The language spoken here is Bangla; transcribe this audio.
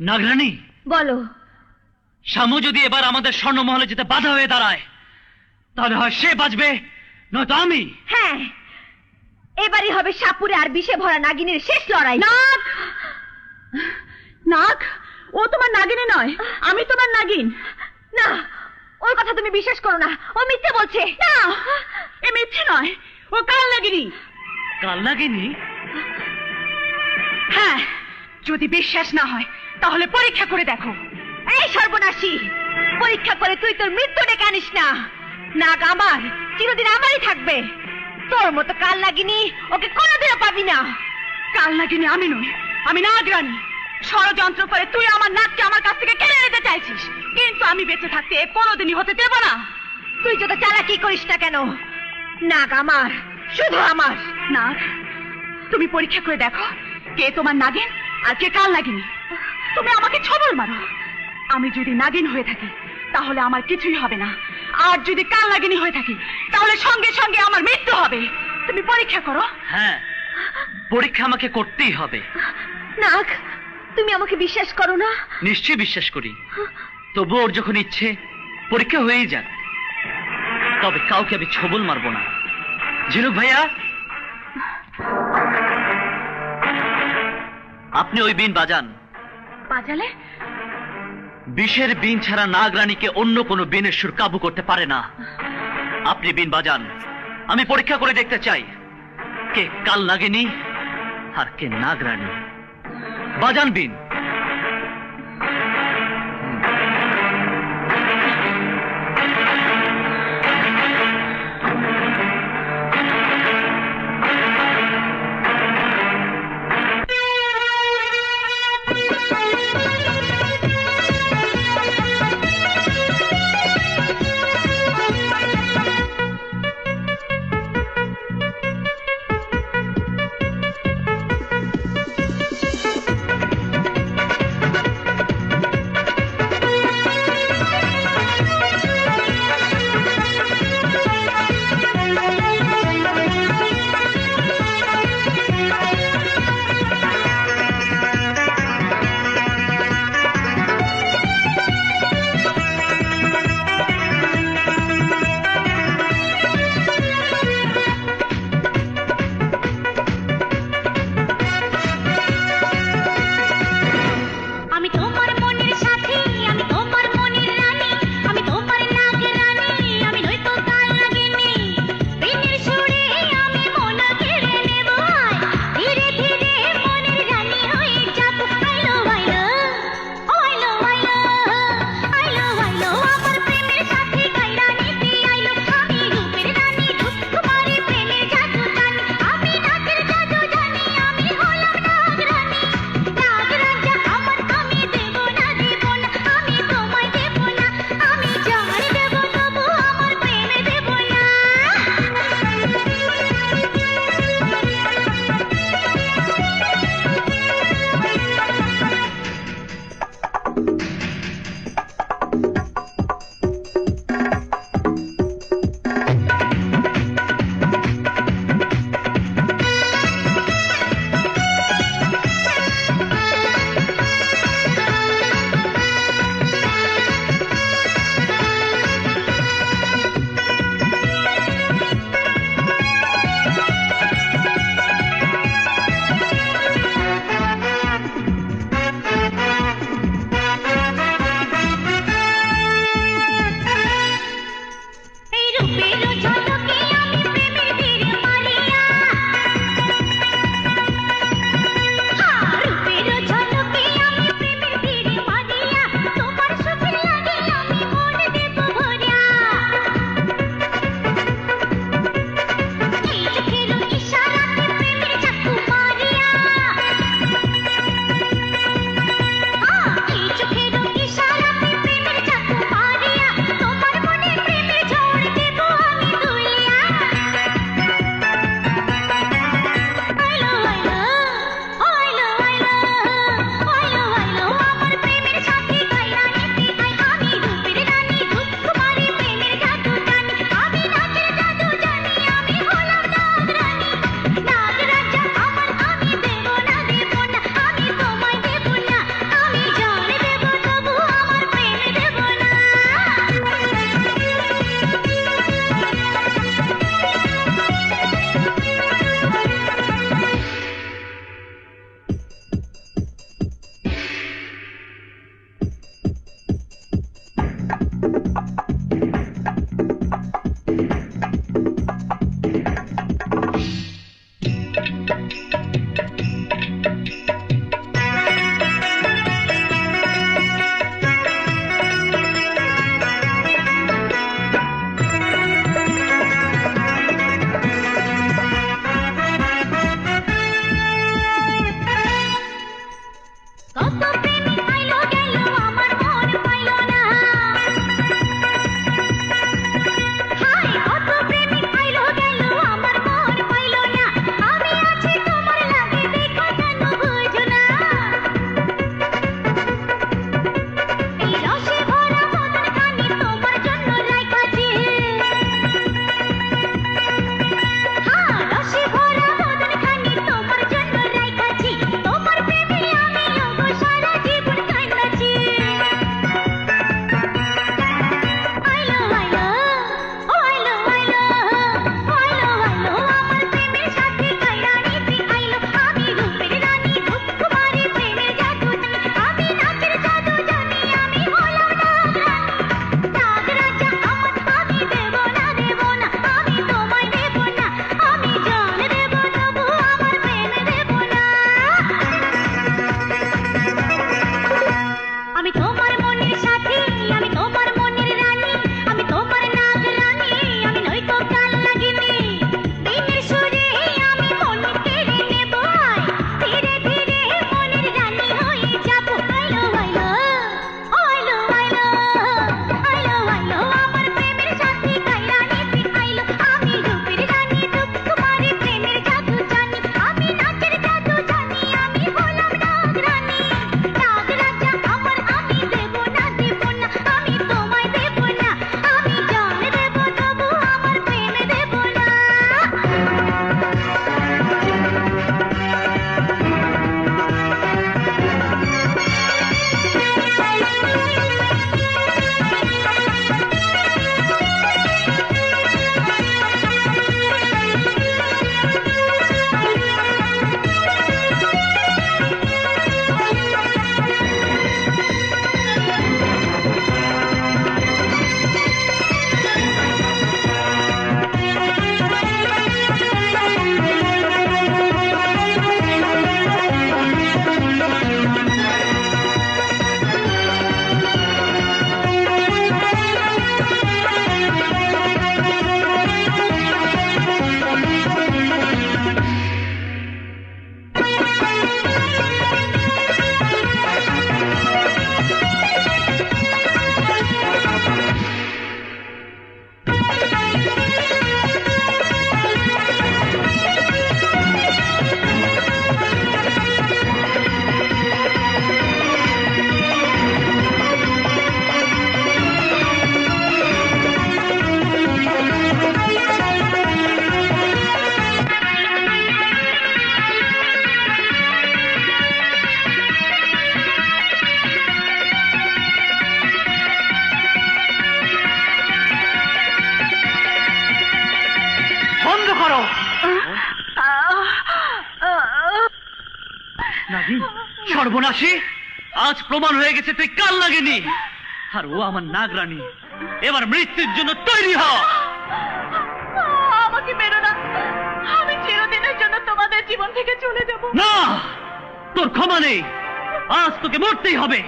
নাগরানী। বলো। শামু যদি এবার আমাদের স্বর্ণমহলে যেতে বাধা হয়ে দাঁড়ায় তাহলে হয় সে বাঁচবে নয়তো আমি। হ্যাঁ এবারই হবে সাপুরে আর বিষে ভরা নাগিনীর শেষ লড়াই। নাগ! নাগ! ও তোমার নাগিনী নয় আমি তোমার নাগিন। না ওর কথা তুমি বিশ্বাস করো না ও মিথ্যে বলছে। না এ মিথ্যে নয় ও কাল নাগিনী। কাল নাগিনী? হ্যাঁ। যদি বিশ্বাস না হয়, তাহলে পরীক্ষা করে দেখো। এই সর্বনাশী, পরীক্ষা করে তুই তোর মৃত্যু ডেকে আনিস না। নাগ আমার, চিরদিন আমারই থাকবে। তোর মতো কাল লাগিনি ওকে কোনোদিনও পাবি না। কাল নাগিনী আমি নই, আমি নাগরানী। ষড়যন্ত্র করে তুই আমার নাককে আমার কাছ থেকে কেড়ে নিতে চাইছিস। কিন্তু আমি বেঁচে থাকতে কোনোদিনই হতে দেব না। তুই যত চালাকি করিস না কেন? নাগ আমার, শুধু আমার। নাগ, তুমি পরীক্ষা করে দেখো কে তোমার নাগিন? আর কে কাল নাগিনী তুমি আমাকে ছবল মারো। আমি যদি নাগিন হয়ে থাকি তাহলে আমার কিছুই হবে না। আর যদি কাল নাগিনী হয়ে থাকি তাহলে সঙ্গে সঙ্গে আমার মৃত্যু হবে। তুমি পরীক্ষা করো। হ্যাঁ পরীক্ষা আমাকে করতেই হবে। নাগ তুমি আমাকে বিশ্বাস করো না? নিশ্চয়ই বিশ্বাস করি। তবু ওর যখন ইচ্ছে পরীক্ষা হয়েই যাক। তবে কাউকে আমি ছবল মারবো না। ঝিনুক ভাইয়া? আপনি ওই বিন বাজান। বাজালে? বিষের বিন ছাড়া নাগরানীকে অন্য কোনো বিনের সুর কাবু করতে পারে না। আপনি বিন বাজান আমি পরীক্ষা করে দেখতে চাই কে কাল নাগিনী আর কে নাগরানী। বাজান বিন মুনাফি আজ প্রমাণ হয়ে গেছে তুই কাল লাগেনি আর ও আমার নাগরানি। এবার মৃত্যুর জন্য তৈরি হ। আমাকে মেরো না। আমি চিরদিনের জন্য তোমাদের জীবন থেকে চলে যাব। না তোর ক্ষমা নেই। আজ তোকে মরতেই হবে।